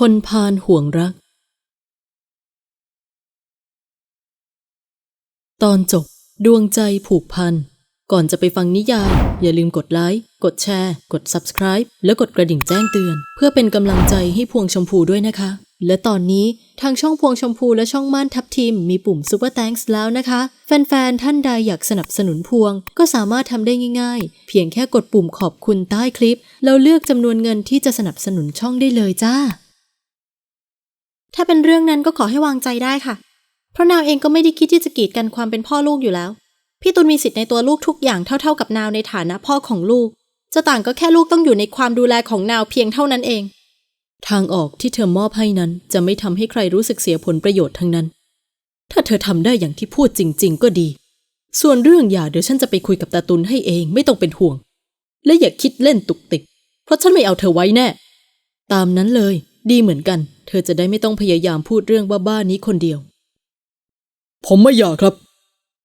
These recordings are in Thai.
คนพาลห่วงรัก ตอนจบดวงใจผูกพัน ก่อนจะไปฟังนิยาย อย่าลืมกดไลค์ กดแชร์ กด Subscribe และกดกระดิ่งแจ้งเตือน เพื่อเป็นกำลังใจให้พวงชมพูด้วยนะคะ และตอนนี้ทางช่องพวงชมพูและช่องม่านทับทิมมีปุ่ม Super Thanks แล้วนะคะ แฟนๆ ท่านใดอยากสนับสนุนพวง ก็สามารถทำได้ง่ายๆ เพียงแค่กดปุ่มขอบคุณใต้คลิป แล้วเลือกจำนวนเงินที่จะสนับสนุนช่องได้เลยจ้า ถ้าเป็นเรื่องนั้นก็ขอให้วางใจได้ค่ะ เพราะนาวเองก็ไม่ได้คิดที่จะกีดกันความเป็นพ่อลูกอยู่แล้ว พี่ตุลมีสิทธิ์ในตัวลูกทุกอย่างเท่าๆกับนาวในฐานะพ่อของลูก จะต่างก็แค่ลูกต้องอยู่ในความดูแลของนาวเพียงเท่านั้นเอง ทางออกที่เธอมอบให้นั้นจะไม่ทำให้ใครรู้สึกเสียผลประโยชน์ทั้งนั้น ถ้าเธอทำได้อย่างที่พูดจริง ๆ ก็ดี ส่วนเรื่องหย่าเดี๋ยวฉันจะไปคุยกับตาตุนให้เองไม่ต้องเป็นห่วง และอย่าคิดเล่นตุกติก เพราะฉันไม่เอาเธอไว้แน่ ตามนั้นเลย ดีเหมือนกัน เธอจะได้ไม่ต้องพยายามพูดเรื่องบ้าๆนี้คนเดียว ผมไม่อยากครับ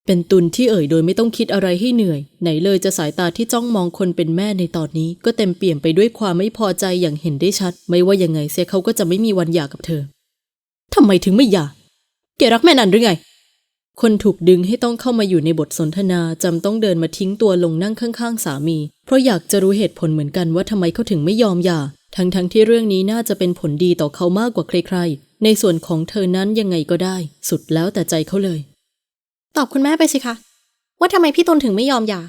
เป็นตุนที่เอ่ยโดยไม่ต้องคิดอะไรให้เหนื่อย ไหนเลยจะสายตาที่จ้องมองคนเป็นแม่ในตอนนี้ ก็เต็มเปี่ยมไปด้วยความไม่พอใจอย่างเห็นได้ชัด ไม่ว่ายังไงเสียเขาก็จะไม่มีวันหย่ากับเธอทำไมถึงไม่หย่าแกรักแม่นันหรือไง คนถูกดึงให้ต้องเข้ามาอยู่ในบทสนทนาจำต้องเดินมาทิ้งตัวลงนั่งข้างๆ สามี เพราะอยากจะรู้เหตุผลเหมือนกันว่าทำไมเขาถึงไม่ยอมหย่า ทั้งๆทที่เรื่องนี้น่าจะเป็นผลดีต่อเขามากกว่าใครๆ ในส่วนของเธอนั้นยังไงก็ได้ สุดแล้วแต่ใจเขาเลย ตอบคุณแม่ไปสิคะ ว่าทำไมพี่ตุลถึงไม่ยอมหย่า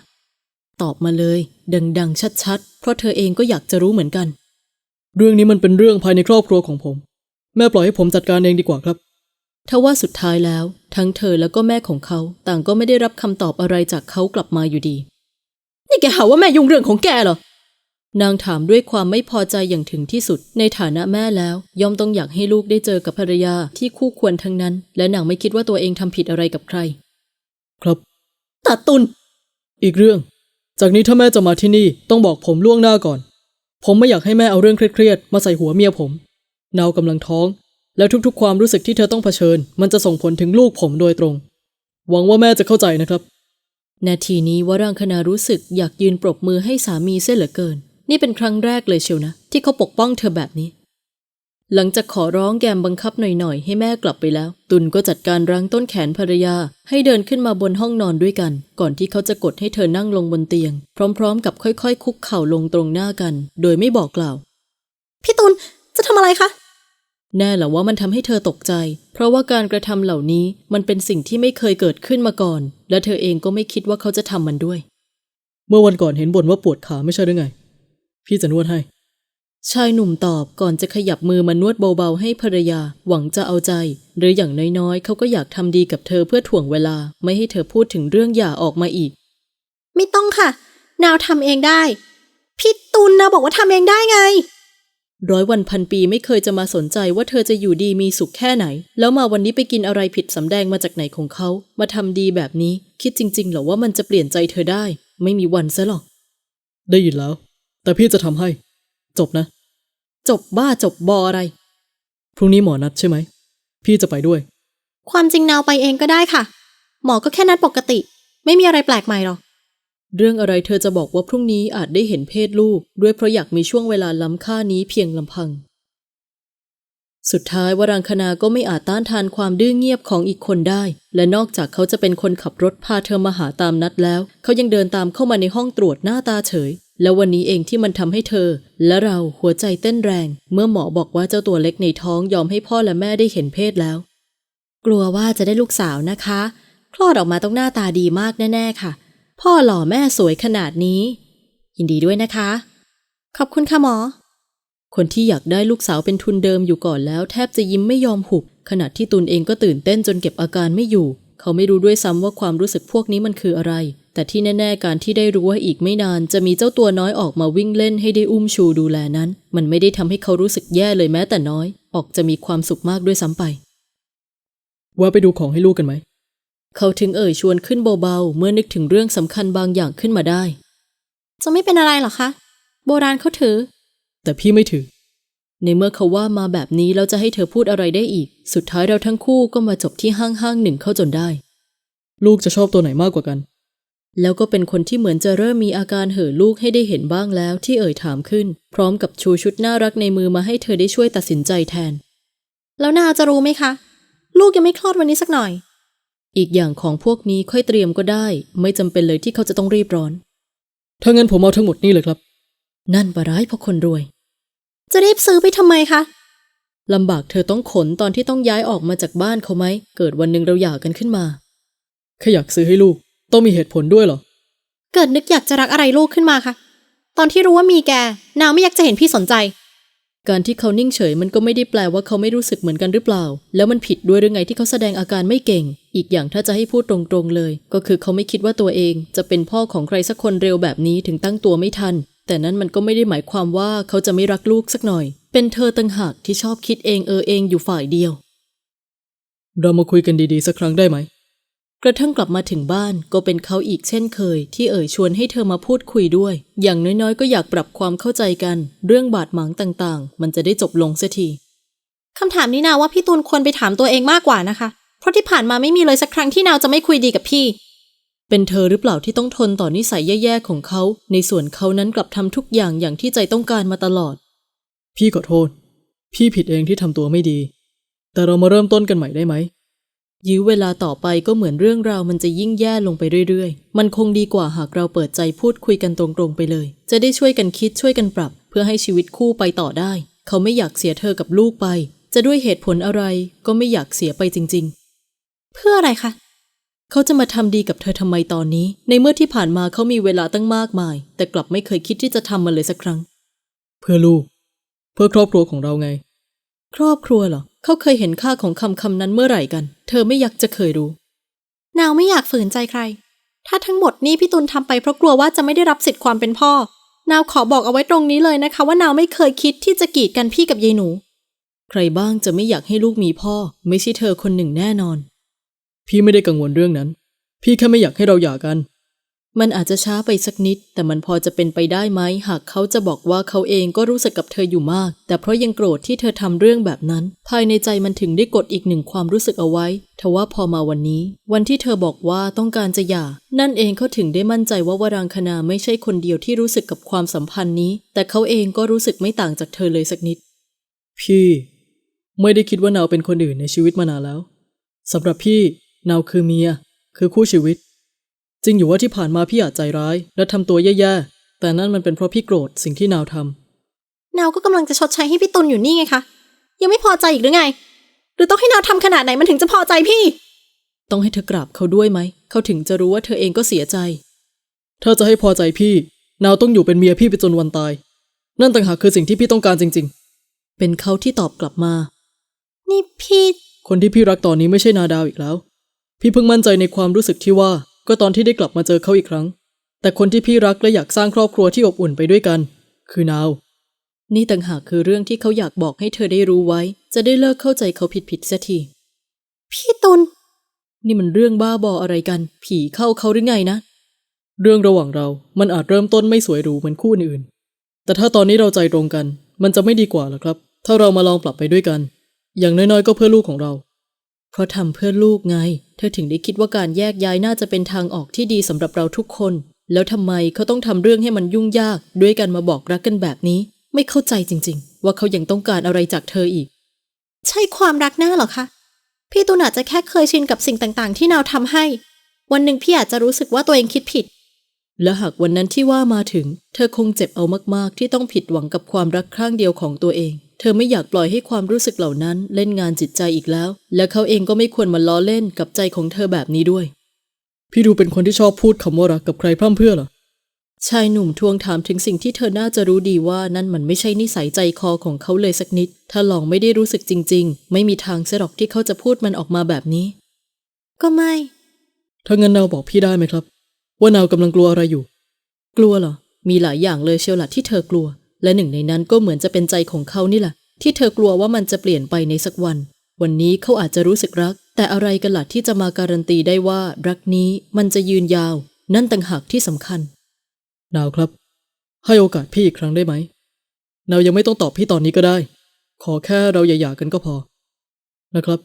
ตอบมาเลย ดังๆ ชัดๆ เพราะเธอเองก็อยากจะรู้เหมือนกัน เรื่องนี้มันเป็นเรื่องภายในครอบครัวของผม แม่ปล่อยให้ผมจัดการเองดีกว่าครับทว่าสุดท้ายแล้ว ทั้งเธอแล้วก็แม่ของเขา ต่างก็ไม่ได้รับคำตอบอะไรจากเขากลับมาอยู่ดี นี่แกหาว่าแม่ยุ่งเรื่องของแกเหรอ นางถามด้วยความไม่พอใจอย่างถึงที่สุด ในฐานะแม่แล้ว ย่อมต้องอยากให้ลูกได้เจอกับภรรยาที่คู่ควรทั้งนั้น และนางไม่คิดว่าตัวเองทำผิดอะไรกับใคร ครับตาตุน อีกเรื่อง จากนี้ถ้าแม่จะมาที่นี่ต้องบอกผมล่วงหน้าก่อน ผมไม่อยากให้แม่เอาเรื่องเครียดๆมาใส่หัวเมียผมนาวกำลังท้อง และทุกๆ ความรู้สึกที่เธอต้องเผชิญ มันจะส่งผลถึงลูกผมโดยตรง หวังว่าแม่จะเข้าใจนะครับ นาทีนี้วรังคณารู้สึกอยากยืนปรบมือให้สามีเสียเหลือเกิน นี่เป็นครั้งแรกเลยเชียวนะ ที่เขาปกป้องเธอแบบนี้ หลังจากขอร้องแกมบังคับหน่อยๆ ให้แม่กลับไปแล้ว ตุนก็จัดการรั้งต้นแขนภรรยา ให้เดินขึ้นมาบนห้องนอนด้วยกัน ก่อนที่เขาจะกดให้เธอนั่งลงบนเตียง พร้อมๆ กับค่อยๆ คุกเข่าลงตรงหน้ากัน โดยไม่บอกกล่าว พี่ตุลจะทำอะไรคะแน่แหละว่ามันทำให้เธอตกใจ เพราะว่าการกระทำเหล่านี้มันเป็นสิ่งที่ไม่เคยเกิดขึ้นมาก่อน และเธอเองก็ไม่คิดว่าเขาจะทำมันด้วย เมื่อวันก่อนเห็นบ่นว่าปวดขาไม่ใช่หรือไง พี่จะนวดให้ ชายหนุ่มตอบก่อนจะขยับมือมานวดเบาๆให้ภรรยาหวังจะเอาใจ หรืออย่างน้อยๆ เขาก็อยากทำดีกับเธอเพื่อถ่วงเวลา ไม่ให้เธอพูดถึงเรื่องหย่าออกมาอีก ไม่ต้องค่ะ นาวทำเองได้ พี่ตุลนะบอกว่าทำเองได้ไง ร้อยวันพันปีไม่เคยจะมาสนใจว่าเธอจะอยู่ดีมีสุขแค่ไหน แล้วมาวันนี้ไปกินอะไรผิดสำแดงมาจากไหนของเขามาทำดีแบบนี้ คิดจริงๆเหรอว่ามันจะเปลี่ยนใจเธอได้ ไม่มีวันซะหรอก ได้ยินแล้ว แต่พี่จะทำให้ จบนะ จบบ้าจบบออะไร พรุ่งนี้หมอนัดใช่ไหม พี่จะไปด้วย ความจริงนาวไปเองก็ได้ค่ะ หมอก็แค่นัดปกติ ไม่มีอะไรแปลกใหม่หรอก เรื่องอะไรเธอจะบอกว่าพรุ่งนี้อาจได้เห็นเพศลูก ด้วยเพราะอยากมีช่วงเวลาล้ำค่านี้เพียงลำพัง สุดท้ายวรังคณาก็ไม่อาจต้านทานความดื้อเงียบของอีกคนได้ และนอกจากเขาจะเป็นคนขับรถพาเธอมาหาตามนัดแล้ว เขายังเดินตามเข้ามาในห้องตรวจหน้าตาเฉย แล้ววันนี้เองที่มันทำให้เธอ และเราหัวใจเต้นแรง เมื่อหมอบอกว่าเจ้าตัวเล็กในท้องยอมให้พ่อและแม่ได้เห็นเพศแล้ว กลัวว่าจะได้ลูกสาวนะคะ คลอดออกมาต้องหน้าตาดีมากแน่ๆค่ะ พ่อหล่อแม่สวยขนาดนี้ ยินดีด้วยนะคะ ขอบคุณค่ะหมอ คนที่อยากได้ลูกสาวเป็นทุนเดิมอยู่ก่อนแล้ว แทบจะยิ้มไม่ยอมหุบขณะที่ตุนเองก็ตื่นเต้นจนเก็บอาการไม่อยู่ เขาไม่รู้ด้วยซ้ำว่าความรู้สึกพวกนี้มันคืออะไร แต่ที่แน่ๆการที่ได้รู้ว่าอีกไม่นาน จะมีเจ้าตัวน้อยออกมาวิ่งเล่นให้ได้อุ้มชูดูแลนั้น มันไม่ได้ทำให้เขารู้สึกแย่เลยแม้แต่น้อย ออกจะมีความสุขมากด้วยซ้ำไป ว่าไปดูของให้ลูกกันไหม เขาถึงเอ่ยชวนขึ้นเบาๆ เมื่อนึกถึงเรื่องสำคัญบางอย่างขึ้นมาได้ จะไม่เป็นอะไรหรอคะ โบราณเขาถือ แต่พี่ไม่ถือ ในเมื่อเขาว่ามาแบบนี้แล้วจะให้เธอพูดอะไรได้อีก สุดท้ายเราทั้งคู่ก็มาจบที่ห้างห้างๆหนึ่งเข้าจนได้ ลูกจะชอบตัวไหนมากกว่ากัน แล้วก็เป็นคนที่เหมือนจะเริ่มมีอาการเห่อลูกให้ได้เห็นบ้างแล้วที่เอ่ยถามขึ้น พร้อมกับชูชุดน่ารักในมือมาให้เธอได้ช่วยตัดสินใจแทน แล้วนาวจะรู้ไหมคะ ลูกยังไม่คลอดวันนี้สักหน่อย อีกอย่างของพวกนี้ค่อยเตรียมก็ได้ ไม่จำเป็นเลยที่เขาจะต้องรีบร้อนถ้างั้นผมเอาทั้งหมดนี่เลยครับ นั่นปะร้ายเพราะคนรวย จะรีบซื้อไปทำไมคะลำบากเธอต้องขนตอนที่ต้องย้ายออกมาจากบ้านเขาไหม เกิดวันหนึ่งเราหย่ากันขึ้นมาแค่อยากซื้อให้ลูก ต้องมีเหตุผลด้วยเหรอ เกิดนึกอยากจะรักอะไรลูกขึ้นมาคะตอนที่รู้ว่ามีแก นาวไม่อยากจะเห็นพี่สนใจ การที่เขานิ่งเฉยมันก็ไม่ได้แปลว่าเขาไม่รู้สึกเหมือนกันหรือเปล่า แล้วมันผิดด้วยหรือไงที่เขาแสดงอาการไม่เก่ง อีกอย่างถ้าจะให้พูดตรงๆเลย ก็คือเขาไม่คิดว่าตัวเอง จะเป็นพ่อของใครสักคนเร็วแบบนี้ถึงตั้งตัวไม่ทัน แต่นั้นมันก็ไม่ได้หมายความว่าเขาจะไม่รักลูกสักหน่อย เป็นเธอต่างหากที่ชอบคิดเองเออเองอยู่ฝ่ายเดียว เรามาคุยกันดีๆสักครั้งได้ไหม กระทั่งกลับมาถึงบ้านก็เป็นเขาอีกเช่นเคย ที่เอ่ยชวนให้เธอมาพูดคุยด้วย อย่างน้อยๆ ก็อยากปรับความเข้าใจกัน เรื่องบาดหมางต่างๆ มันจะได้จบลงเสียทีคำถามนี้นาวว่าพี่ตูนควรไปถามตัวเองมากกว่านะคะ เพราะที่ผ่านมาไม่มีเลยสักครั้งที่นาวจะไม่คุยดีกับพี่ เป็นเธอหรือเปล่าที่ต้องทนต่อนิสัยแย่ๆของเขา ในส่วนเขานั้นกลับทำทุกอย่างอย่างที่ใจต้องการมาตลอด พี่ขอโทษ พี่ผิดเองที่ทำตัวไม่ดี แต่เรามาเริ่มต้นกันใหม่ได้ไหม ยื้อเวลาต่อไปก็เหมือนเรื่องราวมันจะยิ่งแย่ลงไปเรื่อยๆ มันคงดีกว่าหากเราเปิดใจพูดคุยกันตรงๆไปเลย จะได้ช่วยกันคิดช่วยกันปรับ เพื่อให้ชีวิตคู่ไปต่อได้ เขาไม่อยากเสียเธอกับลูกไป จะด้วยเหตุผลอะไรก็ไม่อยากเสียไปจริง ๆ เพื่ออะไรคะ เขาจะมาทำดีกับเธอทำไมตอนนี้ ในเมื่อที่ผ่านมาเขามีเวลาตั้งมากมาย แต่กลับไม่เคยคิดที่จะทำมันเลยสักครั้ง เพื่อลูก เพื่อครอบครัวของเราไง ครอบครัวเหรอ เขาเคยเห็นค่าของคำคำนั้นเมื่อไหร่กัน เธอไม่อยากจะเคยรู้ นาวไม่อยากฝืนใจใคร ถ้าทั้งหมดนี้พี่ตูนทำไปเพราะกลัวว่าจะไม่ได้รับสิทธิ์ความเป็นพ่อ นาวขอบอกเอาไว้ตรงนี้เลยนะคะ ว่านาวไม่เคยคิดที่จะกีดกันพี่กับยายหนู ใครบ้างจะไม่อยากให้ลูกมีพ่อ ไม่ใช่เธอคนหนึ่งแน่นอน พี่ไม่ได้กังวลเรื่องนั้น พี่แค่ไม่อยากให้เราหย่ากัน มันอาจจะช้าไปสักนิด แต่มันพอจะเป็นไปได้ไหมหากเขาจะบอกว่าเขาเองก็รู้สึกกับเธออยู่มาก แต่เพราะยังโกรธที่เธอทำเรื่องแบบนั้น ภายในใจมันถึงได้กดอีกหนึ่งความรู้สึกเอาไว้ทว่าพอมาวันนี้ วันที่เธอบอกว่าต้องการจะหย่า นั่นเองเขาถึงได้มั่นใจว่าวรางคณาไม่ใช่คนเดียวที่รู้สึกกับความสัมพันธ์นี้ แต่เขาเองก็รู้สึกไม่ต่างจากเธอเลยสักนิด พี่ ไม่ได้คิดว่านาวเป็นคนอื่นในชีวิตมานานแล้วสำหรับพี่นาวคือเมีย คือคู่ชีวิต จริงอยู่ว่าที่ผ่านมาพี่อาจใจร้าย และทำตัวแย่ๆ แต่นั่นมันเป็นเพราะพี่โกรธสิ่งที่นาวทำนาวก็กำลังจะชดใช้ให้พี่ตุลอยู่นี่ไงคะ ยังไม่พอใจอีกหรือไง หรือต้องให้นาวทำขนาดไหนมันถึงจะพอใจพี่ ต้องให้เธอกราบเขาด้วยไหม เขาถึงจะรู้ว่าเธอเองก็เสียใจถ้าจะให้พอใจพี่ นาวต้องอยู่เป็นเมียพี่ไปจนวันตาย นั่นต่างหากคือสิ่งที่พี่ต้องการจริงเป็นเขาที่ตอบกลับมา นี่พี่ๆคนที่พี่รักตอนนี้ไม่ใช่นาดาวอีกแล้ว พี่เพิ่งมั่นใจในความรู้สึกที่ว่า ก็ตอนที่ได้กลับมาเจอเขาอีกครั้ง แต่คนที่พี่รักและอยากสร้างครอบครัวที่อบอุ่นไปด้วยกัน คือนาว นี่ต่างหากคือเรื่องที่เขาอยากบอกให้เธอได้รู้ไว้ จะได้เลิกเข้าใจเขาผิดๆเสียที พี่ตุลนี่มันเรื่องบ้าบออะไรกัน ผีเข้าเขาหรือไงนะ เรื่องระหว่างเรา มันอาจเริ่มต้นไม่สวยหรูเหมือนคู่อื่น แต่ถ้าตอนนี้เราใจตรงกัน มันจะไม่ดีกว่าหรอครับ ถ้าเรามาลองปรับไปด้วยกัน อย่างน้อยๆ ก็เพื่อลูกของเรา เพราะทำเพื่อลูกไง เธอถึงได้คิดว่าการแยกย้ายน่าจะเป็นทางออกที่ดีสำหรับเราทุกคน แล้วทำไมเขาต้องทำเรื่องให้มันยุ่งยาก ด้วยกันมาบอกรักกันแบบนี้ ไม่เข้าใจจริง ๆ ว่าเขายังต้องการอะไรจากเธออีก ใช่ความรักหน้าเหรอคะพี่ตุลอาจจะแค่เคยชินกับสิ่งต่างๆ ที่นาวทำให้ วันหนึ่งพี่อาจจะรู้สึกว่าตัวเองคิดผิด และหากวันนั้นที่ว่ามาถึง เธอคงเจ็บเอามากๆ ที่ต้องผิดหวังกับความรักข้างเดียวของตัวเอง เธอไม่อยากปล่อยให้ความรู้สึกเหล่านั้นเล่นงานจิตใจอีกแล้ว และเขาเองก็ไม่ควรมาล้อเล่นกับใจของเธอแบบนี้ด้วย พี่ดูเป็นคนที่ชอบพูดคำว่ารักกับใครพร่ำเพรื่อเหรอ ชายหนุ่มทวงถามถึงสิ่งที่เธอน่าจะรู้ดีว่านั่นมันไม่ใช่นิสัยใจคอของเขาเลยสักนิด ถ้าลองไม่ได้รู้สึกจริง ๆ ไม่มีทางเสียหรอกที่เขาจะพูดมันออกมาแบบนี้ ก็ไม่ ถ้างั้นนาวบอกพี่ได้ไหมครับ ว่านาวกำลังกลัวอะไรอยู่ กลัวเหรอ มีหลายอย่างเลยเชียวละที่เธอกลัว และหนึ่งในนั้นก็เหมือนจะเป็นใจของเขานี่แหละ ที่เธอกลัวว่ามันจะเปลี่ยนไปในสักวัน วันนี้เขาอาจจะรู้สึกรัก แต่อะไรกันล่ะที่จะมาการันตีได้ว่า รักนี้มันจะยืนยาว นั่นต่างหากที่สำคัญ นาวครับ ให้โอกาสพี่อีกครั้งได้ไหมนาวยังไม่ต้องตอบพี่ตอนนี้ก็ได้ ขอแค่เราอย่าหย่ากันก็พอ นะครับ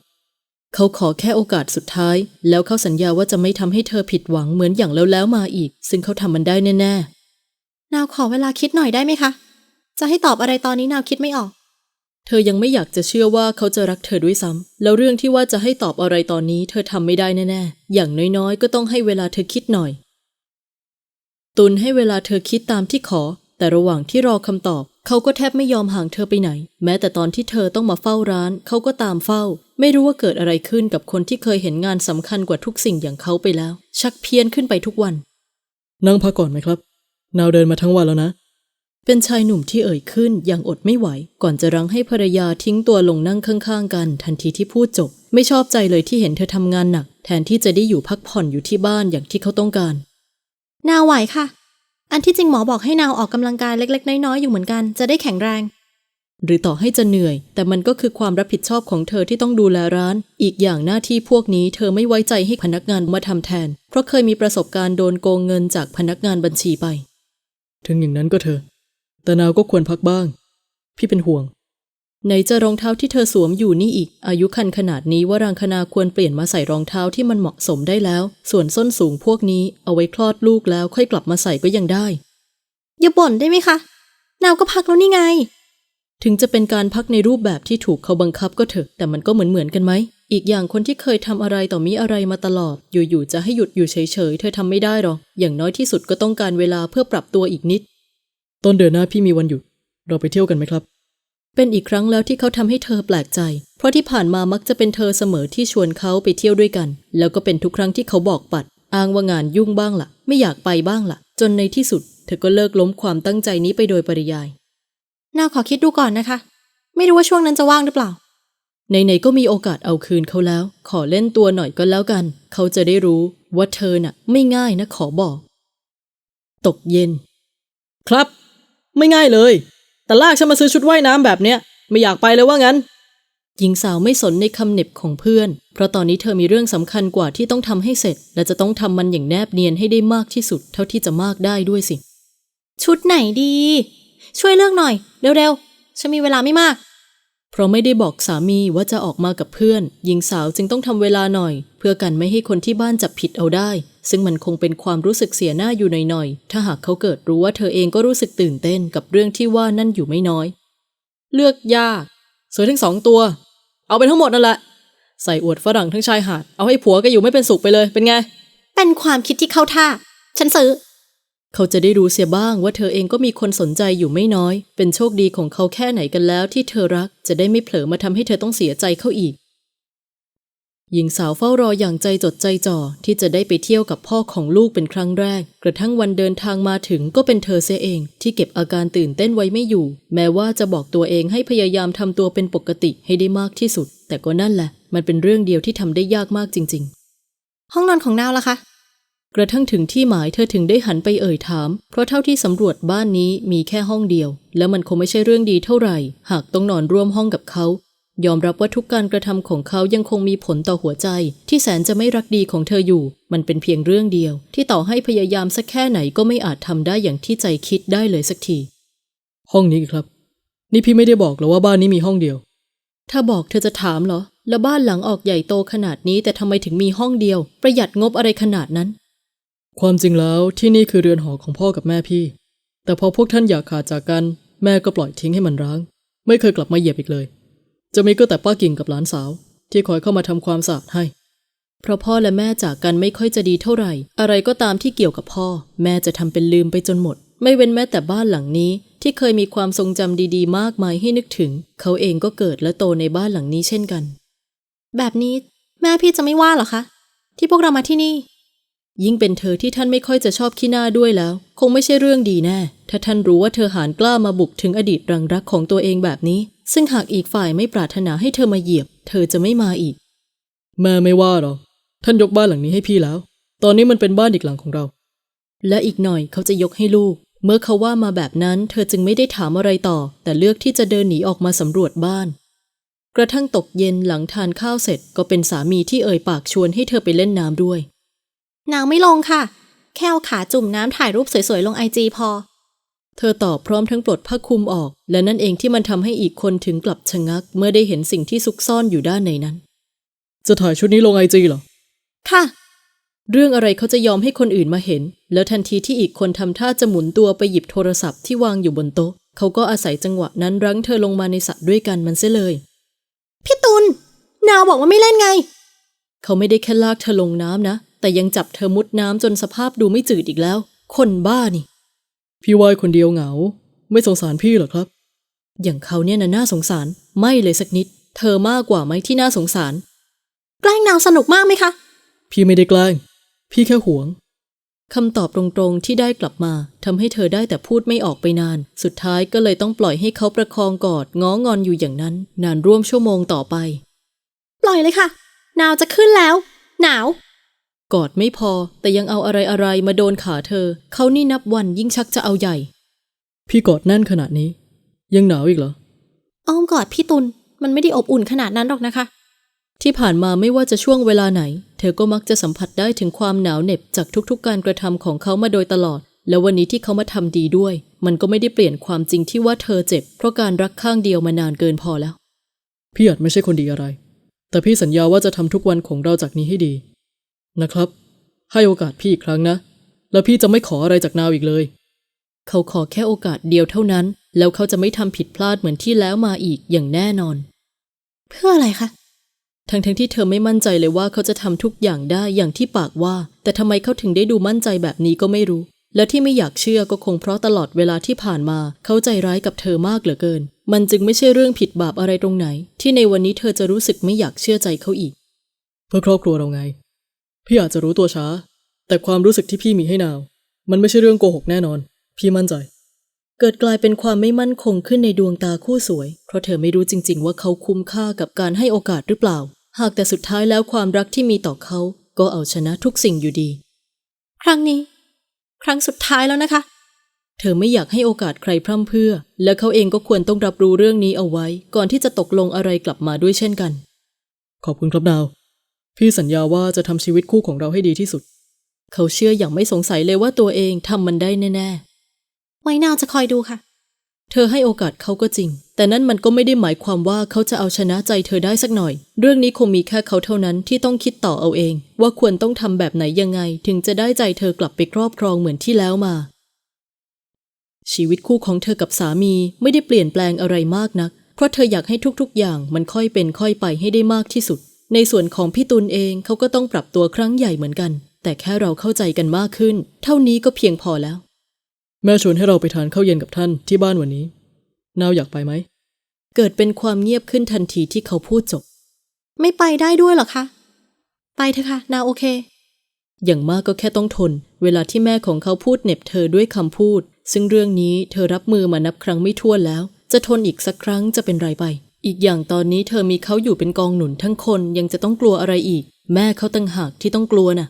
เขาขอแค่โอกาสสุดท้าย แล้วเขาสัญญาว่าจะไม่ทำให้เธอผิดหวังเหมือนอย่างแล้วแล้วมาอีก ซึ่งเขาทำมันได้แน่นาวขอเวลาคิดหน่อยได้ไหมคะ จะให้ตอบอะไรตอนนี้นาวคิดไม่ออกๆเธอยังไม่อยากจะเชื่อว่าเขาจะรักเธอด้วยซ้ำแล้วเรื่องที่ว่าจะให้ตอบอะไรตอนนี้ เธอทำไม่ได้แน่ๆ อย่างน้อยๆ ก็ต้องให้เวลาเธอคิดหน่อย ตุนให้เวลาเธอคิดตามที่ขอ แต่ระหว่างที่รอคำตอบ เขาก็แทบไม่ยอมห่างเธอไปไหน แม้แต่ตอนที่เธอต้องมาเฝ้าร้าน เขาก็ตามเฝ้า ไม่รู้ว่าเกิดอะไรขึ้นกับคนที่เคยเห็นงานสำคัญกว่าทุกสิ่งอย่างเขาไปแล้ว ชักเพี้ยนขึ้นไปทุกวัน นั่งพักก่อนไหมครับ นาวเดินมาทั้งวันแล้วนะ เป็นชายหนุ่มที่เอ่ยขึ้นอย่างอดไม่ไหว ก่อนจะรั้งให้ภรรยาทิ้งตัวลงนั่งข้างๆกัน ทันทีที่พูดจบ ไม่ชอบใจเลยที่เห็นเธอทำงานหนัก แทนที่จะได้อยู่พักผ่อนอยู่ที่บ้านอย่างที่เขาต้องการ นาวไหวค่ะ อันที่จริงหมอบอกให้นาวออกกำลังกายเล็กๆ น้อยๆอยู่เหมือนกันจะได้แข็งแรง หรือต่อให้จะเหนื่อย แต่มันก็คือความรับผิดชอบของเธอที่ต้องดูแลร้าน อีกอย่างหน้าที่พวกนี้เธอไม่ไว้ใจให้พนักงานมาทำแทน เพราะเคยมีประสบการณ์โดนโกงเงินจากพนักงานบัญชีไป ถึงอย่างนั้นก็เถอะ แต่นาวก็ควรพักบ้าง พี่เป็นห่วง ไหนจะรองเท้าที่เธอสวมอยู่นี่อีก อายุคันขนาดนี้ว่ารางคณาควรเปลี่ยนมาใส่รองเท้าที่มันเหมาะสมได้แล้ว ส่วนส้นสูงพวกนี้เอาไว้คลอดลูกแล้วค่อยกลับมาใส่ก็ยังได้ อย่าบ่นได้ไหมคะ นาวก็พักแล้วนี่ไง ถึงจะเป็นการพักในรูปแบบที่ถูกเขาบังคับก็เถอะ แต่มันก็เหมือนเหมือนๆกันไหม อีกอย่างคนที่เคยทำอะไรต่อมีอะไรมาตลอด อยู่ๆจะให้หยุดอยู่เฉยๆเธอทำไม่ได้หรอก อย่างน้อยที่สุดก็ต้องการเวลาเพื่อปรับตัวอีกนิด ต้นเดือนหน้าพี่มีวันหยุด เราไปเที่ยวกันไหมครับ เป็นอีกครั้งแล้วที่เขาทำให้เธอแปลกใจ เพราะที่ผ่านมามักจะเป็นเธอเสมอที่ชวนเขาไปเที่ยวด้วยกัน แล้วก็เป็นทุกครั้งที่เขาบอกปัด อ้างว่างานยุ่งบ้างล่ะ ไม่อยากไปบ้างล่ะ จนในที่สุด เธอก็เลิกล้มความตั้งใจนี้ไปโดยปริยายนาวขอคิดดูก่อนนะคะ ไม่รู้ว่าช่วงนั้นจะว่างหรือเปล่าไหนๆก็มีโอกาสเอาคืนเขาแล้ว ขอเล่นตัวหน่อยก็แล้วกัน เขาจะได้รู้ว่าเธอน่ะ ไม่ง่ายนะขอบอก ตกเย็น ครับ ไม่ง่ายเลย แต่ลากฉันมาซื้อชุดว่ายน้ำแบบเนี้ย ไม่อยากไปเลยว่างั้น หญิงสาวไม่สนในคำเหน็บของเพื่อน เพราะตอนนี้เธอมีเรื่องสำคัญกว่าที่ต้องทำให้เสร็จ และจะต้องทำมันอย่างแนบเนียนให้ได้มากที่สุดเท่าที่จะมากได้ด้วยสิ ชุดไหนดี ช่วยเลือกหน่อย เร็วๆ ฉันมีเวลาไม่มาก เพราะไม่ได้บอกสามีว่าจะออกมากับเพื่อน หญิงสาวจึงต้องทำเวลาหน่อยเพื่อกันไม่ให้คนที่บ้านจับผิดเอาได้ ซึ่งมันคงเป็นความรู้สึกเสียหน้าอยู่หน่อยๆ ถ้าหากเขาเกิดรู้ว่าเธอเองก็รู้สึกตื่นเต้นกับเรื่องที่ว่านั่นอยู่ไม่น้อย เลือกยากสวยทั้งสองตัว เอาไปทั้งหมดนั่นแหละ ใส่อวดฝรั่งทั้งชายหาด เอาให้ผัวก็อยู่ไม่เป็นสุขไปเลย เป็นไง เป็นความคิดที่เข้าท่า ฉันซื้อ เขาจะได้รู้เสียบ้างว่าเธอเองก็มีคนสนใจอยู่ไม่น้อย เป็นโชคดีของเขาแค่ไหนกันแล้วที่เธอรัก จะได้ไม่เผลอมาทำให้เธอต้องเสียใจเข้าอีก หญิงสาวเฝ้ารออย่างใจจดใจจ่อที่จะได้ไปเที่ยวกับพ่อของลูกเป็นครั้งแรก กระทั่งวันเดินทางมาถึงก็เป็นเธอเสียเอง ที่เก็บอาการตื่นเต้นไว้ไม่อยู่ แม้ว่าจะบอกตัวเองให้พยายามทำตัวเป็นปกติให้ได้มากที่สุด แต่ก็นั่นแหละ มันเป็นเรื่องเดียวที่ทำได้ยากมากจริง ๆ ห้องนอนของนาวล่ะคะ กระทั่งถึงที่หมายเธอถึงได้หันไปเอ่ยถาม เพราะเท่าที่สำรวจบ้านนี้มีแค่ห้องเดียว แล้วมันคงไม่ใช่เรื่องดีเท่าไหร่ หากต้องนอนร่วมห้องกับเขา ยอมรับว่าทุกการกระทำของเขายังคงมีผลต่อหัวใจ ที่แสนจะไม่รักดีของเธออยู่ มันเป็นเพียงเรื่องเดียว ที่ต่อให้พยายามสักแค่ไหนก็ไม่อาจทำได้อย่างที่ใจคิดได้เลยสักที ห้องนี้ครับ นี่พี่ไม่ได้บอกหรอว่าบ้านนี้มีห้องเดียว ถ้าบอกเธอจะถามเหรอ แล้วบ้านหลังออกใหญ่โตขนาดนี้แต่ทำไมถึงมีห้องเดียว ประหยัดงบอะไรขนาดนั้น ความจริงแล้วที่นี่คือเรือนหอของพ่อกับแม่พี่ แต่พอพวกท่านอยากขาดจากกัน แม่ก็ปล่อยทิ้งให้มันร้าง ไม่เคยกลับมาเหยียบอีกเลย จะมีก็แต่ป้ากิ่งกับหลานสาว ที่คอยเข้ามาทำความสะอาดให้ เพราะพ่อและแม่จากกันไม่ค่อยจะดีเท่าไหร่ อะไรก็ตามที่เกี่ยวกับพ่อ แม่จะทำเป็นลืมไปจนหมด ไม่เว้นแม้แต่บ้านหลังนี้ ที่เคยมีความทรงจำดีๆ มากมายให้นึกถึง เขาเองก็เกิดและโตในบ้านหลังนี้เช่นกัน แบบนี้แม่พี่จะไม่ว่าเหรอคะ ที่พวกเรามาที่นี่ ยิ่งเป็นเธอที่ท่านไม่ค่อยจะชอบขี้หน้าด้วยแล้ว คงไม่ใช่เรื่องดีแน่ ถ้าท่านรู้ว่าเธอหานกล้ามาบุกถึงอดีตรังรักของตัวเองแบบนี้ ซึ่งหากอีกฝ่ายไม่ปรารถนาให้เธอมาเหยียบ เธอจะไม่มาอีก แม่ไม่ว่าหรอกท่านยกบ้านหลังนี้ให้พี่แล้ว ตอนนี้มันเป็นบ้านอีกหลังของเรา และอีกหน่อยเขาจะยกให้ลูก เมื่อเขาว่ามาแบบนั้น เธอจึงไม่ได้ถามอะไรต่อ แต่เลือกที่จะเดินหนีออกมาสำรวจบ้าน กระทั่งตกเย็นหลังทานข้าวเสร็จก็เป็นสามีที่เอ่ยปากชวนให้เธอไปเล่นน้ำด้วย นาวไม่ลงค่ะ แค่เอาขาจุ่มน้ำถ่ายรูปสวยๆลงไอจีพอ เธอตอบพร้อมทั้งปลดผ้าคลุมออก และนั่นเองที่มันทำให้อีกคนถึงกลับชะงัก เมื่อได้เห็นสิ่งที่ซุกซ่อนอยู่ด้านในนั้น จะถ่ายชุดนี้ลงไอจีเหรอ ค่ะ เรื่องอะไรเขาจะยอมให้คนอื่นมาเห็น แล้วทันทีที่อีกคนทำท่าจะหมุนตัวไปหยิบโทรศัพท์ที่วางอยู่บนโต๊ะ เขาก็อาศัยจังหวะนั้นรั้งเธอลงมาในสระด้วยกันมันเสียเลย พี่ตุลนาวบอกว่าไม่เล่นไง เขาไม่ได้แค่ลากเธอลงน้ำนะ แต่ยังจับเธอมุดน้ำจนสภาพดูไม่จืดอีกแล้ว คนบ้านี่ พี่ว่ายคนเดียวเหงา ไม่สงสารพี่เหรอครับ อย่างเขาเนี่ยนะน่าสงสาร ไม่เลยสักนิด เธอมากกว่าไหมที่น่าสงสาร แกล้งนาวสนุกมากไหมคะ พี่ไม่ได้แกล้ง พี่แค่หวงคำตอบตรงๆที่ได้กลับมาทำให้เธอได้แต่พูดไม่ออกไปนาน สุดท้ายก็เลยต้องปล่อยให้เขาประคองกอดง้องอนอยู่อย่างนั้น นานร่วมชั่วโมงต่อไป ปล่อยเลยค่ะ นาวจะขึ้นแล้ว หนาว กอดไม่พอ แต่ยังเอาอะไรอะไรๆมาโดนขาเธอ เขานี่นับวันยิ่งชักจะเอาใหญ่ พี่กอดแน่นขนาดนี้ ยังหนาวอีกเหรอ อ้อมกอดพี่ตุลมันไม่ได้อบอุ่นขนาดนั้นหรอกนะคะ ที่ผ่านมาไม่ว่าจะช่วงเวลาไหน เธอก็มักจะสัมผัสได้ถึงความหนาวเหน็บจากทุกๆ การกระทำของเขามาโดยตลอด แล้ววันนี้ที่เขามาทำดีด้วย มันก็ไม่ได้เปลี่ยนความจริงที่ว่าเธอเจ็บ เพราะการรักข้างเดียวมานานเกินพอแล้ว พี่อาจไม่ใช่คนดีอะไร แต่พี่สัญญาว่าจะทำทุกวันของเราจากนี้ให้ดี นะครับ ให้โอกาสพี่อีกครั้งนะ แล้วพี่จะไม่ขออะไรจากนาวอีกเลย เขาขอแค่โอกาสเดียวเท่านั้น แล้วเขาจะไม่ทำผิดพลาดเหมือนที่แล้วมาอีกอย่างแน่นอน เพื่ออะไรคะทั้งๆทที่เธอไม่มั่นใจเลยว่าเขาจะทำทุกอย่างได้อย่างที่ปากว่า แต่ทำไมเขาถึงได้ดูมั่นใจแบบนี้ก็ไม่รู้ และที่ไม่อยากเชื่อก็คงเพราะตลอดเวลาที่ผ่านมา เขาใจร้ายกับเธอมากเหลือเกิน มันจึงไม่ใช่เรื่องผิดบาปอะไรตรงไหน ที่ในวันนี้เธอจะรู้สึกไม่อยากเชื่อใจเขาอีก เพื่อครอบครัวเราไง พี่อาจจะรู้ตัวช้า แต่ความรู้สึกที่พี่มีให้นาว มันไม่ใช่เรื่องโกหกแน่นอน พี่มั่นใจ เกิดกลายเป็นความไม่มั่นคงขึ้นในดวงตาคู่สวย เพราะเธอไม่รู้จริง ๆ ว่าเขาคุ้มค่ากับการให้โอกาสหรือเปล่า หากแต่สุดท้ายแล้วความรักที่มีต่อเขา ก็เอาชนะทุกสิ่งอยู่ดี ครั้งนี้ ครั้งสุดท้ายแล้วนะคะ เธอไม่อยากให้โอกาสใครพร่ำเพรื่อ และเขาเองก็ควรต้องรับรู้เรื่องนี้เอาไว้ ก่อนที่จะตกลงอะไรกลับมาด้วยเช่นกัน ขอบคุณครับนาว พี่สัญญาว่าจะทำชีวิตคู่ของเราให้ดีที่สุด เขาเชื่ออย่างไม่สงสัยเลยว่าตัวเองทำมันได้แน่ไว้นาวจะคอยดูค่ะๆเธอให้โอกาสเขาก็จริง แต่นั่นมันก็ไม่ได้หมายความว่าเขาจะเอาชนะใจเธอได้สักหน่อย เรื่องนี้คงมีแค่เขาเท่านั้นที่ต้องคิดต่อเอาเอง ว่าควรต้องทำแบบไหนยังไง ถึงจะได้ใจเธอกลับไปครอบครองเหมือนที่แล้วมา ชีวิตคู่ของเธอกับสามีไม่ได้เปลี่ยนแปลงอะไรมากนัก เพราะเธออยากให้ทุกๆ อย่างมันค่อยเป็นค่อยไปให้ได้มากที่สุด ในส่วนของพี่ตุลเองเขาก็ต้องปรับตัวครั้งใหญ่เหมือนกัน แต่แค่เราเข้าใจกันมากขึ้น เท่านี้ก็เพียงพอแล้ว แม่ชวนให้เราไปทานข้าวเย็นกับท่านที่บ้านวันนี้ นาวอยากไปไหม เกิดเป็นความเงียบขึ้นทันทีที่เขาพูดจบ ไม่ไปได้ด้วยเหรอคะ ไปเถอะค่ะ นาวโอเค อย่างมากก็แค่ต้องทน เวลาที่แม่ของเขาพูดเหน็บเธอด้วยคำพูด ซึ่งเรื่องนี้เธอรับมือมานับครั้งไม่ถ้วนแล้ว จะทนอีกสักครั้งจะเป็นไรไป อีกอย่างตอนนี้เธอมีเขาอยู่เป็นกองหนุนทั้งคนยังจะต้องกลัวอะไรอีก แม่เขาตั้งหากที่ต้องกลัวน่ะ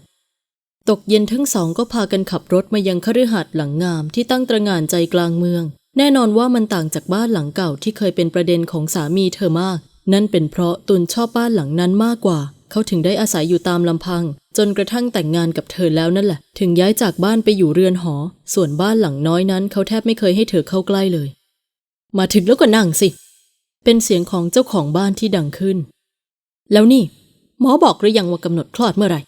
ตกเย็นทั้งสองก็พากันขับรถมายังคฤหาสน์หลังงามที่ตั้งตระหง่านใจกลางเมือง แน่นอนว่ามันต่างจากบ้านหลังเก่าที่เคยเป็นประเด็นของสามีเธอมาก นั่นเป็นเพราะตุนชอบบ้านหลังนั้นมากกว่า เขาถึงได้อาศัยอยู่ตามลำพัง จนกระทั่งแต่งงานกับเธอแล้วนั่นแหละ ถึงย้ายจากบ้านไปอยู่เรือนหอ ส่วนบ้านหลังน้อยนั้น เขาแทบไม่เคยให้เธอเข้าใกล้เลย มาถึงแล้วก็นั่งสิ เป็นเสียงของเจ้าของบ้านที่ดังขึ้น แล้วนี่ หมอบอกหรือยังว่ากำหนดคลอดเมื่อไหร่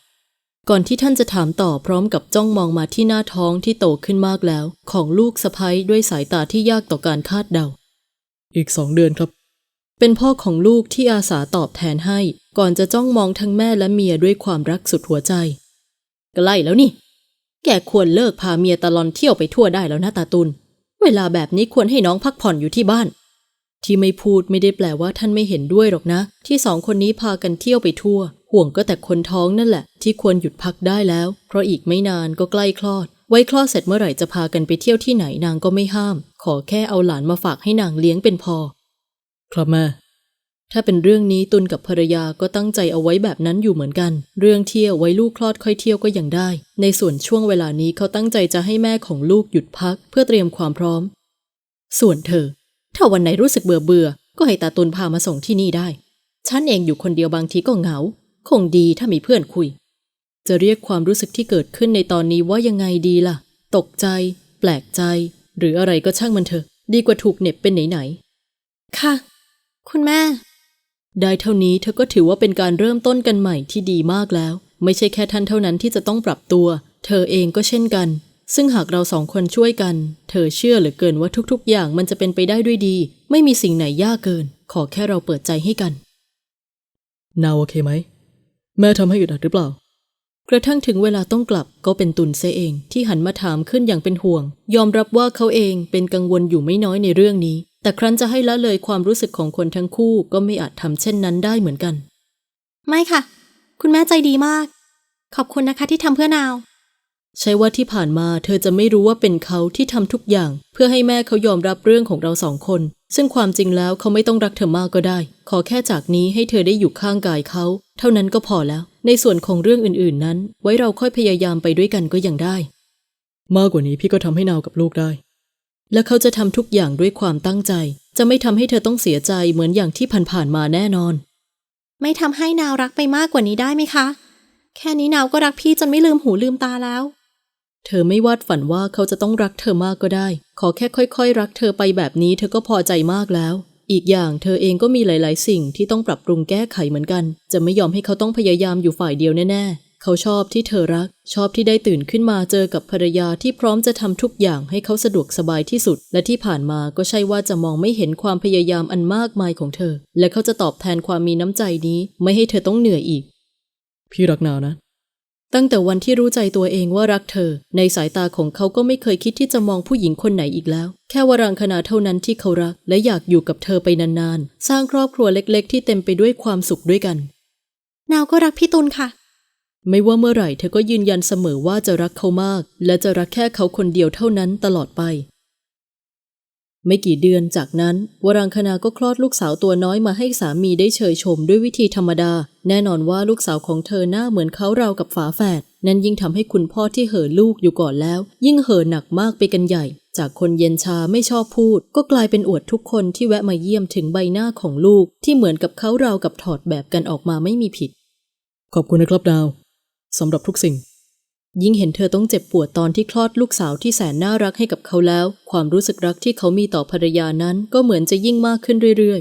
ก่อนที่ท่านจะถามต่อพร้อมกับจ้องมองมาที่หน้าท้องที่โตขึ้นมากแล้ว ของลูกสะพ้ยด้วยสายตาที่ยากต่อการคาดเดา อีกสองเดือนครับ เป็นพ่อของลูกที่อาสาตอบแทนให้ ก่อนจะจ้องมองทั้งแม่และเมียด้วยความรักสุดหัวใจใกล้แล้วนี่ แกควรเลิกพาเมียตะลอนเที่ยวไปทั่วได้แล้วนะตาตุลเวลาแบบนี้ควรให้น้องพักผ่อนอยู่ที่บ้าน ที่ไม่พูดไม่ได้แปลว่าท่านไม่เห็นด้วยหรอกนะ ที่สองคนนี้พากันเที่ยวไปทั่ว ห่วงก็แต่คนท้องนั่นแหละ ที่ควรหยุดพักได้แล้ว เพราะอีกไม่นานก็ใกล้คลอด ไว้คลอดเสร็จเมื่อไหร่จะพากันไปเที่ยวที่ไหนนางก็ไม่ห้าม ขอแค่เอาหลานมาฝากให้นางเลี้ยงเป็นพอ ครับแม่ถ้าเป็นเรื่องนี้ตุลกับภรรยาก็ตั้งใจเอาไว้แบบนั้นอยู่เหมือนกัน เรื่องเที่ยวไว้ลูกคลอดค่อยเที่ยวก็ยังได้ ในส่วนช่วงเวลานี้เขาตั้งใจจะให้แม่ของลูกหยุดพัก เพื่อเตรียมความพร้อม ส่วนเธอ ถ้าวันไหนรู้สึกเบื่อเบื่อๆก็ให้ตาตุลพามาส่งที่นี่ได้ ฉันเองอยู่คนเดียวบางทีก็เหงา คงดีถ้ามีเพื่อนคุย จะเรียกความรู้สึกที่เกิดขึ้นในตอนนี้ว่ายังไงดีล่ะ ตกใจ แปลกใจ หรืออะไรก็ช่างมันเถอะ ดีกว่าถูกเหน็บเป็นไหนๆ ค่ะ คุณแม่ ได้เท่านี้เธอก็ถือว่าเป็นการเริ่มต้นกันใหม่ที่ดีมากแล้ว ไม่ใช่แค่ท่านเท่านั้นที่จะต้องปรับตัว เธอเองก็เช่นกัน ซึ่งหากเราสองคนช่วยกัน เธอเชื่อเหลือเกินว่าทุกๆ อย่างมันจะเป็นไปได้ด้วยดี ไม่มีสิ่งไหนยากเกิน ขอแค่เราเปิดใจให้กัน นาวโอเคไหม แม่ทำให้อึดอัดหรือเปล่า กระทั่งถึงเวลาต้องกลับก็เป็นตุนเซเองที่หันมาถามขึ้นอย่างเป็นห่วง ยอมรับว่าเขาเองเป็นกังวลอยู่ไม่น้อยในเรื่องนี้ แต่ครั้นจะให้ละเลยความรู้สึกของคนทั้งคู่ก็ไม่อาจทำเช่นนั้นได้เหมือนกัน ไม่ค่ะ คุณแม่ใจดีมาก ขอบคุณนะคะที่ทำเพื่อนาว ใช่ว่าที่ผ่านมาเธอจะไม่รู้ว่าเป็นเขาที่ทำทุกอย่าง เพื่อให้แม่เขายอมรับเรื่องของเราสองคน ซึ่งความจริงแล้วเขาไม่ต้องรักเธอมากก็ได้ ขอแค่จากนี้ให้เธอได้อยู่ข้างกายเขา เท่านั้นก็พอแล้ว ในส่วนของเรื่องอื่นๆนั้น ไว้เราค่อยพยายามไปด้วยกันก็ยังได้ มากกว่านี้พี่ก็ทำให้นาวกับลูกได้ และเขาจะทำทุกอย่างด้วยความตั้งใจ จะไม่ทำให้เธอต้องเสียใจเหมือนอย่างที่ผ่านๆมาแน่นอน ไม่ทำให้นาวรักไปมากกว่านี้ได้ไหมคะ แค่นี้นาวก็รักพี่จนไม่ลืมหูลืมตาแล้ว เธอไม่วาดฝันว่าเขาจะต้องรักเธอมากก็ได้ ขอแค่ค่อยๆ รักเธอไปแบบนี้เธอก็พอใจมากแล้ว อีกอย่างเธอเองก็มีหลาย ๆ สิ่งที่ต้องปรับปรุงแก้ไขเหมือนกัน จะไม่ยอมให้เขาต้องพยายามอยู่ฝ่ายเดียวแน่ ๆ เขาชอบที่เธอรัก ชอบที่ได้ตื่นขึ้นมาเจอกับภรรยาที่พร้อมจะทำทุกอย่างให้เขาสะดวกสบายที่สุด และที่ผ่านมาก็ใช่ว่าจะมองไม่เห็นความพยายามอันมากมายของเธอ และเขาจะตอบแทนความมีน้ำใจนี้ ไม่ให้เธอต้องเหนื่อยอีก พี่รักนาวนะ ตั้งแต่วันที่รู้ใจตัวเองว่ารักเธอ ในสายตาของเขาก็ไม่เคยคิดที่จะมองผู้หญิงคนไหนอีกแล้ว แค่วรังคณาเท่านั้นที่เขารัก และอยากอยู่กับเธอไปนานๆ สร้างครอบครัวเล็กๆ ที่เต็มไปด้วยความสุขด้วยกัน นาวก็รักพี่ตุลค่ะ ไม่ว่าเมื่อไหร่เธอก็ยืนยันเสมอว่าจะรักเขามาก และจะรักแค่เขาคนเดียวเท่านั้นตลอดไป ไม่กี่เดือนจากนั้น วรังคณาก็คลอดลูกสาวตัวน้อยมาให้สามีได้เชยชมด้วยวิธีธรรมดา แน่นอนว่าลูกสาวของเธอหน้าเหมือนเขาเรากับฝาแฝดนั่นยิ่งทำให้คุณพ่อที่เห่อลูกอยู่ก่อนแล้ว ยิ่งเห่อหนักมากไปกันใหญ่ จากคนเย็นชาไม่ชอบพูด ก็กลายเป็นอวดทุกคนที่แวะมาเยี่ยมถึงใบหน้าของลูก ที่เหมือนกับเขาเรากับถอดแบบกันออกมาไม่มีผิด ขอบคุณนะครับนาวสำหรับทุกสิ่ง ยิ่งเห็นเธอต้องเจ็บปวดตอนที่คลอดลูกสาวที่แสนน่ารักให้กับเขาแล้ว ความรู้สึกรักที่เขามีต่อภรรยานั้นก็เหมือนจะยิ่งมากขึ้นเรื่อย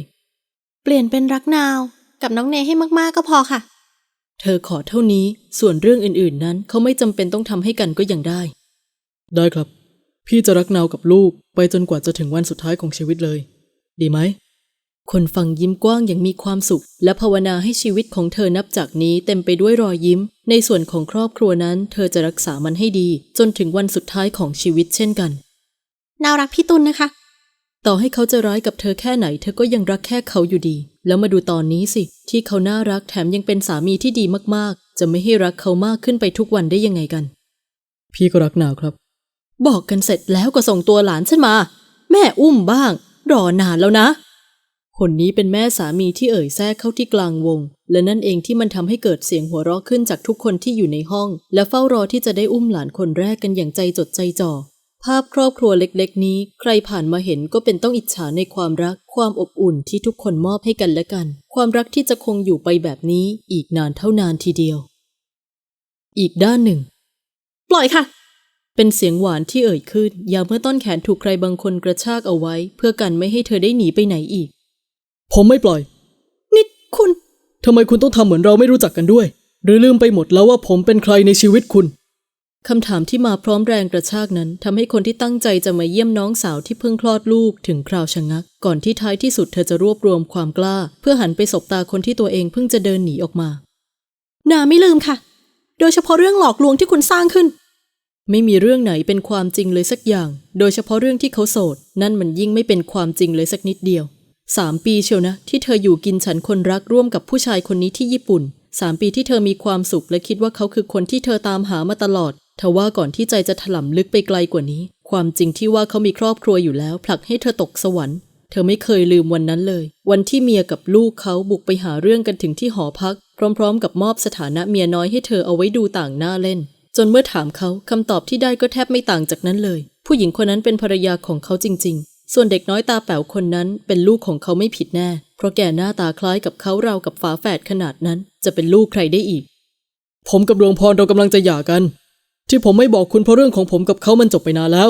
เปลี่ยนเป็นรักนาว กับน้องเนให้มากๆก็พอค่ะๆเธอขอเท่านี้ ส่วนเรื่องอื่นๆ นั้นเขาไม่จำเป็นต้องทำให้กันก็ยังได้ ได้ครับ พี่จะรักนาวกับลูกไปจนกว่าจะถึงวันสุดท้ายของชีวิตเลย ดีไหม คนฟังยิ้มกว้างอย่างมีความสุข และภาวนาให้ชีวิตของเธอนับจากนี้เต็มไปด้วยรอยยิ้ม ในส่วนของครอบครัวนั้นเธอจะรักษามันให้ดี จนถึงวันสุดท้ายของชีวิตเช่นกันนาวรักพี่ตุลนะคะ ต่อให้เขาจะร้ายกับเธอแค่ไหน เธอก็ยังรักแค่เขาอยู่ดี แล้วมาดูตอนนี้สิ ที่เขาน่ารักแถมยังเป็นสามีที่ดีมากๆ จะไม่ให้รักเขามากขึ้นไปทุกวันได้ยังไงกัน พี่ก็รักนาวครับ บอกกันเสร็จแล้วก็ส่งตัวหลานฉันมา แม่อุ้มบ้าง รอนานแล้วนะ คนนี้เป็นแม่สามีที่เอ่ยแทรกเข้าที่กลางวง และนั่นเองที่มันทำให้เกิดเสียงหัวเราะขึ้นจากทุกคนที่อยู่ในห้อง และเฝ้ารอที่จะได้อุ้มหลานคนแรกกันอย่างใจจดใจจ่อ ภาพครอบครัวเล็กๆ นี้ ใครผ่านมาเห็นก็เป็นต้องอิจฉาในความรัก ความอบอุ่นที่ทุกคนมอบให้กันและกัน ความรักที่จะคงอยู่ไปแบบนี้อีกนานเท่านานทีเดียว อีกด้านหนึ่ง ปล่อยค่ะเป็นเสียงหวานที่เอ่ยขึ้นยามเมื่อต้นแขนถูกใครบางคนกระชากเอาไว้ เพื่อกันไม่ให้เธอได้หนีไปไหนอีก ผมไม่ปล่อยนี่คุณทำไมคุณต้องทำเหมือนเราไม่รู้จักกันด้วย หรือลืมไปหมดแล้วว่าผมเป็นใครในชีวิตคุณ คำถามที่มาพร้อมแรงกระชากนั้นทำให้คนที่ตั้งใจจะมาเยี่ยมน้องสาวที่เพิ่งคลอดลูกถึงคราวชะงัก ก่อนที่ท้ายที่สุดเธอจะรวบรวมความกล้า เพื่อหันไปสบตาคนที่ตัวเองเพิ่งจะเดินหนีออกมา นาไม่ลืมค่ะ โดยเฉพาะเรื่องหลอกลวงที่คุณสร้างขึ้น ไม่มีเรื่องไหนเป็นความจริงเลยสักอย่าง โดยเฉพาะเรื่องที่เขาโสด นั่นมันยิ่งไม่เป็นความจริงเลยสักนิดเดียว สามปีเชียวนะ ที่เธออยู่กินฉันคนรักร่วมกับผู้ชายคนนี้ที่ญี่ปุ่นสามปีที่เธอมีความสุขและคิดว่าเขาคือคนที่เธอตามหามาตลอดทว่าก่อนที่ใจจะถล่ำลึกไปไกลกว่านี้ ความจริงที่ว่าเขามีครอบครัวอยู่แล้ว ผลักให้เธอตกสวรรค์เธอไม่เคยลืมวันนั้นเลย วันที่เมียกับลูกเขาบุกไปหาเรื่องกันถึงที่หอพัก พร้อม ๆ กับมอบสถานะเมียน้อยให้เธอเอาไว้ดูต่างหน้าเล่น จนเมื่อถามเขาคำตอบที่ได้ก็แทบไม่ต่างจากนั้นเลย ผู้หญิงคนนั้นเป็นภรรยาของเขาจริงๆ ส่วนเด็กน้อยตาแป๋วคนนั้นเป็นลูกของเขาไม่ผิดแน่ เพราะแกหน้าตาคล้ายกับเขาราวกับฝาแฝดขนาดนั้น จะเป็นลูกใครได้อีก ผมกับดวงพรเรากำลังจะหย่ากัน ที่ผมไม่บอกคุณเพราะเรื่องของผมกับเขามันจบไปนานแล้ว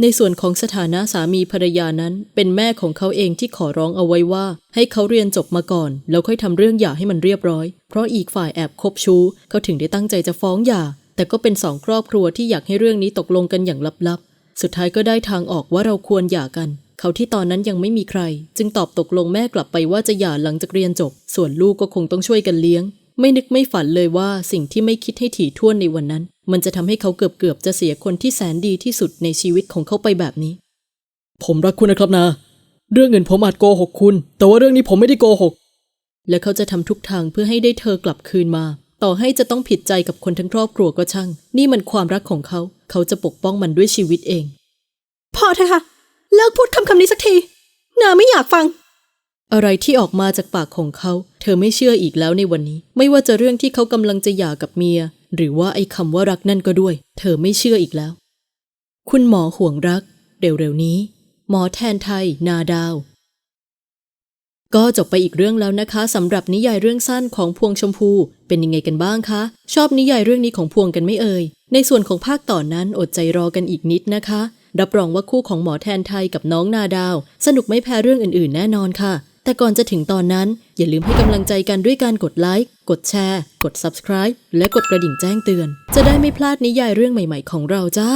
ในส่วนของสถานะสามีภรรยานั้น เป็นแม่ของเขาเองที่ขอร้องเอาไว้ว่า ให้เขาเรียนจบมาก่อน แล้วค่อยทำเรื่องหย่าให้มันเรียบร้อย เพราะอีกฝ่ายแอบคบชู้ เขาถึงได้ตั้งใจจะฟ้องหย่าแต่ก็เป็นสองครอบครัวที่อยากให้เรื่องนี้ตกลงกันอย่างลับๆ สุดท้ายก็ได้ทางออกว่าเราควรหย่ากัน เขาที่ตอนนั้นยังไม่มีใคร จึงตอบตกลงแม่กลับไปว่าจะหย่าหลังจากเรียนจบ ส่วนลูกก็คงต้องช่วยกันเลี้ยง ไม่นึกไม่ฝันเลยว่าสิ่งที่ไม่คิดให้ถี่ถ้วนในวันนั้น มันจะทำให้เขาเกือบเกือบๆจะเสียคนที่แสนดีที่สุดในชีวิตของเขาไปแบบนี้ ผมรักคุณนะครับนา เรื่องเงินผมอาจโกหกคุณ แต่ว่าเรื่องนี้ผมไม่ได้โกหกและเขาจะทำทุกทางเพื่อให้ได้เธอกลับคืนมา ต่อให้จะต้องผิดใจกับคนทั้งครอบครัวก็ช่าง นี่มันความรักของเขา เขาจะปกป้องมันด้วยชีวิตเอง พอเถอะค่ะ เลิกพูดคำคำนี้สักที นาไม่อยากฟัง อะไรที่ออกมาจากปากของเขา เธอไม่เชื่ออีกแล้วในวันนี้ ไม่ว่าจะเรื่องที่เขากำลังจะหย่ากับเมีย หรือว่าไอ้คำว่ารักนั่นก็ด้วย เธอไม่เชื่ออีกแล้ว คุณหมอห่วงรัก เร็วๆนี้ หมอแทนไทย นาดาว ก็จบไปอีกเรื่องแล้วนะคะสำหรับนิยายเรื่องสั้นของพวงชมพู เป็นยังไงกันบ้างคะ ชอบนิยายเรื่องนี้ของพวงกันไม่เอ่ย ในส่วนของภาคต่อนนั้นอดใจรอกันอีกนิดนะคะ รับรองว่าคู่ของหมอแทนไทยกับน้องนาดาว สนุกไม่แพ้เรื่องอื่นๆ แน่นอนค่ะ แต่ก่อนจะถึงตอนนั้น อย่าลืมให้กำลังใจกันด้วยการกดไลค์กดแชร์ กด subscribe และกดกระดิ่งแจ้งเตือน จะได้ไม่พลาดนิยายเรื่องใหม่ ๆ ของเราจ้า